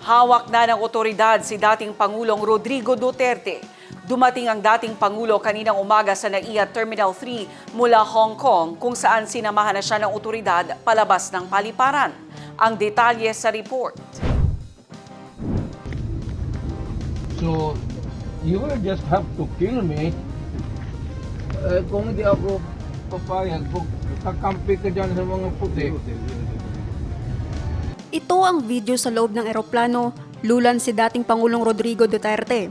Hawak na ng otoridad si dating Pangulong Rodrigo Duterte. Dumating ang dating Pangulo kaninang umaga sa NAIA Terminal 3 mula Hong Kong kung saan sinamahan na siya ng otoridad palabas ng paliparan. Ang detalye sa report. So, you will just have to kill me. Eh, kung hindi ako papayag, kakampi ka dyan sa mga puti. Ito ang video sa loob ng eroplano, lulan si dating Pangulong Rodrigo Duterte.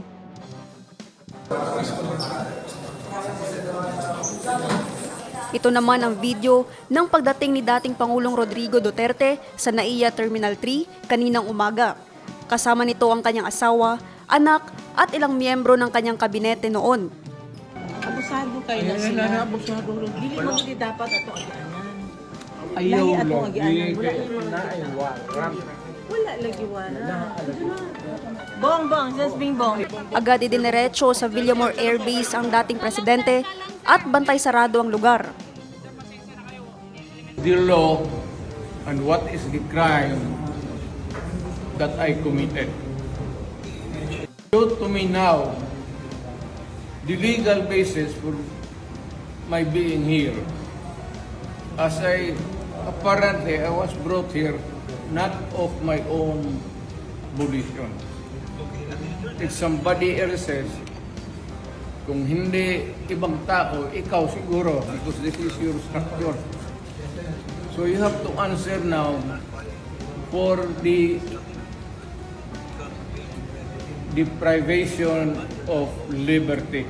Ito naman ang video ng pagdating ni dating Pangulong Rodrigo Duterte sa NAIA Terminal 3 kaninang umaga. Kasama nito ang kanyang asawa, anak at ilang miyembro ng kanyang kabinete noon. Abusado kayo na sila. nanabusado rin. Dili mo dapat ato. Ayaw Lahi ato lagi, agianan. Wala yung mga na ay warang. wala lagi wala. Bong bong, just bing bong. Agad idiniretso sa Villamor Air Base ang dating presidente at bantay sarado ang lugar. The law and what is the crime that I committed. Show to me now the legal basis for my being here. As I apparently I was brought here not of my own volition. If somebody else says, kung hindi ibang tao, ikaw siguro because this is your structure. So you have to answer now for the deprivation of liberty.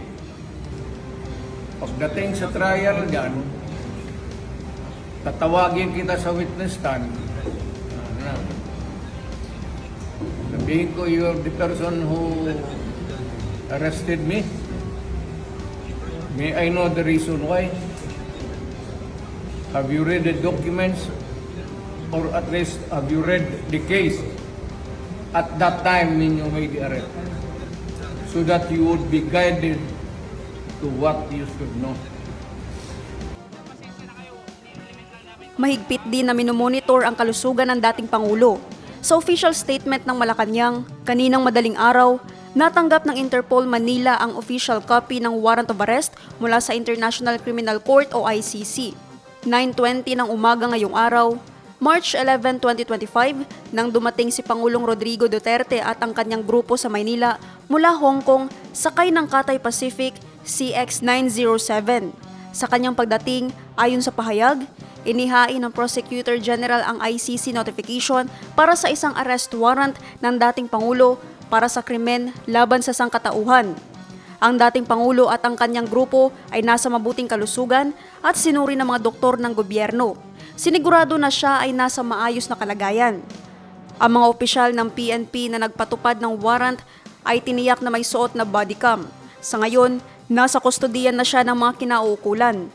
Pagdating sa trial dyan, tatawagin kita sa witness stand. Sabihin ko, you are the person who arrested me. May I know the reason why? Have you read the documents? Or at least have you read the case at that time made the arrest? So that you would be guided to what you should know. Mahigpit din na minomonitor ang kalusugan ng dating Pangulo. Sa official statement ng Malacanang, kaninang madaling araw, natanggap ng Interpol Manila ang official copy ng warrant of arrest mula sa International Criminal Court o ICC. 9.20 ng umaga ngayong araw, March 11, 2025, nang dumating si Pangulong Rodrigo Duterte at ang kanyang grupo sa Maynila mula Hong Kong sakay ng Cathay Pacific CX-907. Sa kanyang pagdating, ayon sa pahayag, inihain ng Prosecutor General ang ICC notification para sa isang arrest warrant ng dating Pangulo para sa krimen laban sa sangkatauhan. Ang dating Pangulo at ang kanyang grupo ay nasa mabuting kalusugan at sinuri ng mga doktor ng gobyerno. Sinigurado na siya ay nasa maayos na kalagayan. Ang mga opisyal ng PNP na nagpatupad ng warrant ay tiniyak na may suot na body cam. Sa ngayon, nasa kustodiyan na siya ng mga kinauukulan.